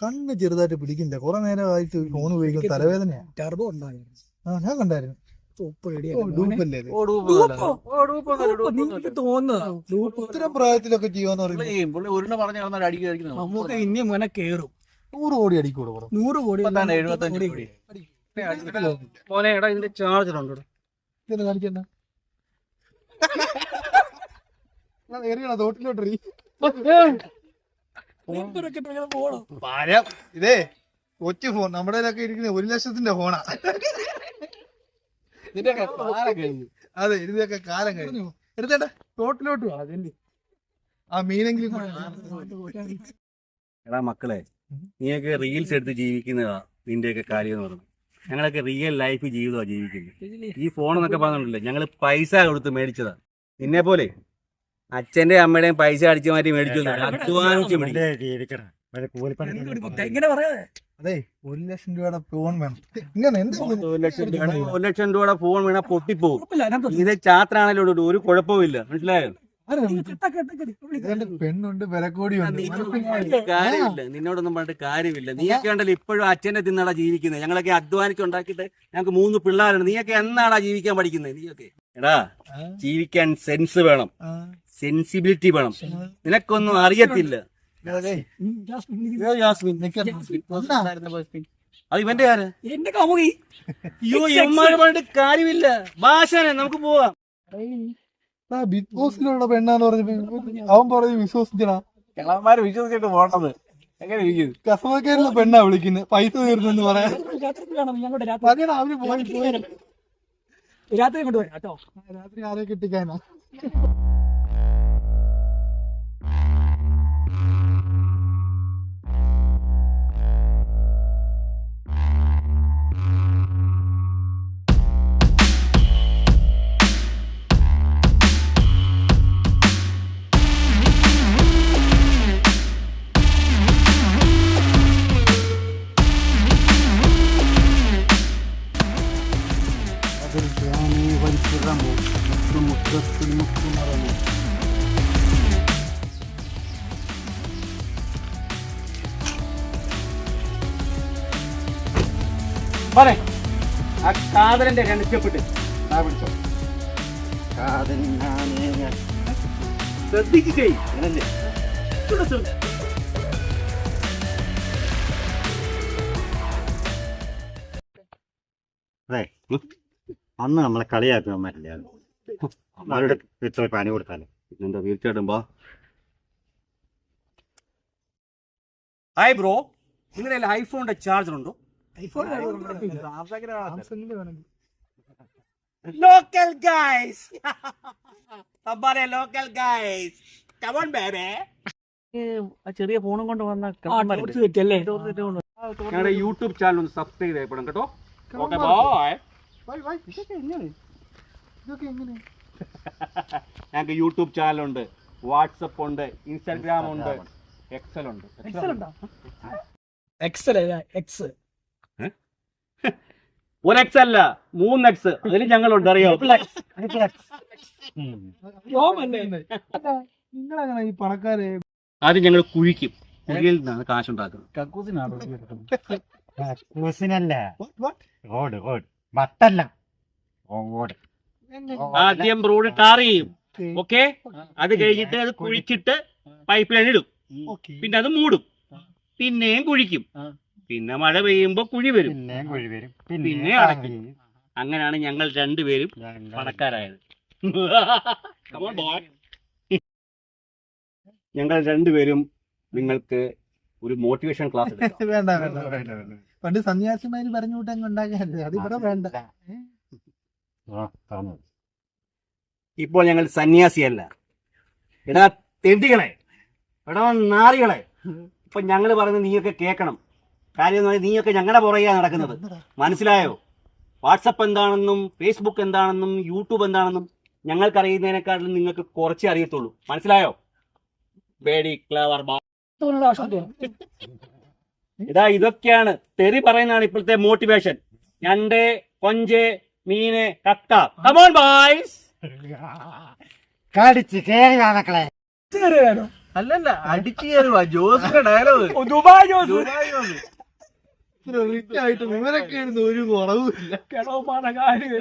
കണ്ണ് ചെറുതായിട്ട് പിടിക്കില്ല കുറെ നേരമായിട്ട് ഫോൺ ഉപയോഗിക്കുന്ന തലവേദനയാണ് ടർബോ ഉണ്ടായിരുന്നു. ആ ഞാൻ കണ്ടായിരുന്നു. ഇത്തരം പ്രായത്തിലൊക്കെ ചെയ്യാന്ന് പറയുമ്പോൾ നമുക്ക് ഇനി മോനെ കേറും. നൂറ് കോടി അടിക്കൂടെ നൂറ് കോടി എഴുപത്തഞ്ച് കോടി. കോടി. മോനെ എടാ ഇതിന്റെ ചാർജർ ഉണ്ട് ഇതെന്നെ കാണിക്കണ്ട എറിയണ തോട്ടിലോട്ട് മൂപ്പരൊക്കെ ഇപ്പൊ ഇങ്ങനെ പോണം പരം ഇതേ ഒറ്റ ഫോൺ. നമ്മുടെ കയ്യിലൊക്കെ ഇരിക്കുന്ന ഒരു ലക്ഷത്തിന്റെ ഫോണാ. അതെ ഇതിന്റെയൊക്കെ കാലം കഴിഞ്ഞു. എടുത്തേട്ടാ തോട്ടിലോട്ട് ആ മീനെങ്കിലും. എടാ മക്കളെ നീയൊക്കെ റീൽസ് എടുത്ത് ജീവിക്കുന്നതാ നിന്റെയൊക്കെ കാര്യം എന്ന് പറഞ്ഞു ഞങ്ങളൊക്കെ റിയൽ ലൈഫ് ജീവിതമാണ് ജീവിക്കുന്നത്. ഈ ഫോൺ എന്നൊക്കെ പറഞ്ഞിട്ടില്ല ഞങ്ങൾ പൈസ കൊടുത്ത് മേടിച്ചതാ. നിന്നെ പോലെ അച്ഛന്റെ അമ്മയുടെയും പൈസ അടിച്ചു മാറ്റി മേടിച്ചു അധ്വാനിച്ച് അതെ ഒരു ലക്ഷം രൂപയുടെ ഫോൺ വേണം. ഇങ്ങനെ എന്ത് ഒരു ലക്ഷം രൂപ ഒരു ലക്ഷം രൂപയുടെ ഫോൺ വീണാ പൊട്ടിപ്പോവും. ഇത് ചാത്രാണല്ലോ ഒരു കുഴപ്പമില്ല മനസ്സിലായോ? പെണ്ണുണ്ട് വിലക്കോടിയുണ്ട് കാര്യമില്ല. നിന്നോടൊന്നും പറഞ്ഞിട്ട് കാര്യമില്ല. നീയൊക്കെ ഉണ്ടല്ലോ ഇപ്പോഴും അച്ഛനെ തിന്നാടാ ജീവിക്കുന്നത് ഞങ്ങളൊക്കെ അധ്വാനിച്ച് ഉണ്ടാക്കിയിട്ട് ഞങ്ങൾക്ക് മൂന്ന് പിള്ളേരുണ്ട്. നീയൊക്കെ എന്നാടാ ജീവിക്കാൻ പഠിക്കുന്നത് നീയൊക്കെ. എടാ ജീവിക്കാൻ സെൻസ് വേണം. സെൻസിബിലിറ്റി വേണം. നിനക്കൊന്നും അറിയത്തില്ല. അത് ഇവന്റെ ആര്? എന്റെ കാമുകി. അയ്യോ ഇവന്മാര് പറഞ്ഞിട്ട് കാര്യമില്ല. ഭാഷനെ നമുക്ക് പോവാം. ബിഗ് ബോസിലുള്ള പെണ്ണാന്ന് പറഞ്ഞു അവൻ പറഞ്ഞു വിശ്വസിച്ചടാ. കിളന്മാര് വിശ്വസിച്ചിട്ട് പോണത്. എങ്ങനെ ഇരിക്കും? കസ്റ്റമർ പെണ്ണാ വിളിക്കുന്നത് പൈസ തീർന്നെന്ന് പറയാൻ. രാത്രി. ആരെ കിട്ടിക്കാനാ രാത്രി മതിയെടാ, അവർ പോയി പോയി. രാത്രി കൊണ്ടുവരാം കേട്ടോ രാത്രി ആരെ കിട്ടിക്കാനാ പറ. ആ കാതലന്റെ രണ്ടിഷ്ടപ്പെട്ട് ശ്രദ്ധിക്കേ അതെ. അന്ന് നമ്മളെ കളിയാക്കുന്നവന്മാരില്ല അവരുടെ ഇത്ര പണി കൊടുത്താലേ. എന്താ തീർച്ചയായിട്ടും ബാ ഹായ് ബ്രോ നിങ്ങളുടെ ഐഫോണിന്റെ ചാർജർ ഉണ്ടോ? Local guys തമ്പാരെ local guys come on baby ചെറിയ ഫോണും കൊണ്ട് വന്ന ഞങ്ങളുടെ യൂട്യൂബ് ചാനൽ ഒന്ന് സബ്സ്ക്രൈബ് ചെയ്യപ്പെടും കേട്ടോ. ഓക്കെ ബോയ് ഞങ്ങൾക്ക് യൂട്യൂബ് ചാനൽ ഉണ്ട് വാട്സപ്പ് ഉണ്ട് ഇൻസ്റ്റാഗ്രാം ഉണ്ട് എക്സൽ ഉണ്ട്. എക്സൽ ഉണ്ടോ? എക്സൽ അല്ല എക്സ് ഒരു എക്സ് അല്ല മൂന്ന് എക്സ് അതിൽ ഞങ്ങളുണ്ട് അറിയോ? നിങ്ങളങ്ങനെ ഈ പണക്കാരെ ആദ്യം ഞങ്ങൾ കുഴിക്കും. കുഴിയിൽ നിന്നാണ് കാശുണ്ടാക്കുന്നത്. കൂസിനല്ല What, what? റോഡ് റോഡ് വട്ടല്ല. ഓട് ആദ്യം റോഡ് ടാർ ചെയ്യും. ഓക്കെ അത് കഴിഞ്ഞിട്ട് അത് കുഴിച്ചിട്ട് പൈപ്പ് ലൈൻ ഇടും. പിന്നെ അത് മൂടും. പിന്നെയും കുഴിക്കും. പിന്നെ മഴ പെയ്യുമ്പോ കുഴി വരും. പിന്നെ കുഴി വരും. പിന്നെ അടക്കും. അങ്ങനെയാണ് ഞങ്ങൾ രണ്ടുപേരും പണക്കാരായത്. ഞങ്ങൾ രണ്ടുപേരും നിങ്ങൾക്ക് ഒരു മോട്ടിവേഷൻ ക്ലാസ് എടുക്കാം. വേണ്ട വേണ്ട പണ്ട് സന്യാസിമാര് പറഞ്ഞു വിട്ട് അങ്ങ് ഉണ്ടാക്കാല്ലേ അത് ഇവിടെ വേണ്ട. ഇപ്പോൾ ഞങ്ങൾ സന്യാസിയല്ല. എടാ തെണ്ടികളെ. എടാ നാറികളെ. ഇപ്പൊ ഞങ്ങൾ പറയുന്നത് നീയൊക്കെ കേൾക്കണം. കാര്യം എന്ന് പറഞ്ഞാൽ നീയൊക്കെ ഞങ്ങളുടെ പുറകെയാണ് നടക്കുന്നത്. മനസ്സിലായോ? വാട്സപ്പ് എന്താണെന്നും ഫേസ്ബുക്ക് എന്താണെന്നും യൂട്യൂബ് എന്താണെന്നും ഞങ്ങൾക്ക് അറിയുന്നതിനെക്കാളും നിങ്ങൾക്ക് കുറച്ചേ അറിയത്തുള്ളൂ. മനസ്സിലായോ? ബേഡി ക്ലവർ ഇതാ ഇതൊക്കെയാണ്. തെറി പറയുന്നതാണ് ഇപ്പോഴത്തെ മോട്ടിവേഷൻ ഞണ്ട് കൊഞ്ച് മീന് കക്ക. കമോൺ ബോയ്സ് കടിച്ച് മക്കളെ. അല്ലല്ല അടിച്ചു കയറുവാ ജോസിന്റെ ഡയലോഗ് ഓ, ദുബായ് ജോസ്. ഇത്ര റിച്ച് ആയിട്ട് ഇവരൊക്കെ ഇരുന്ന് ഒരു കുറവുമില്ല. കിടവന്മാരുടെ കാര്യം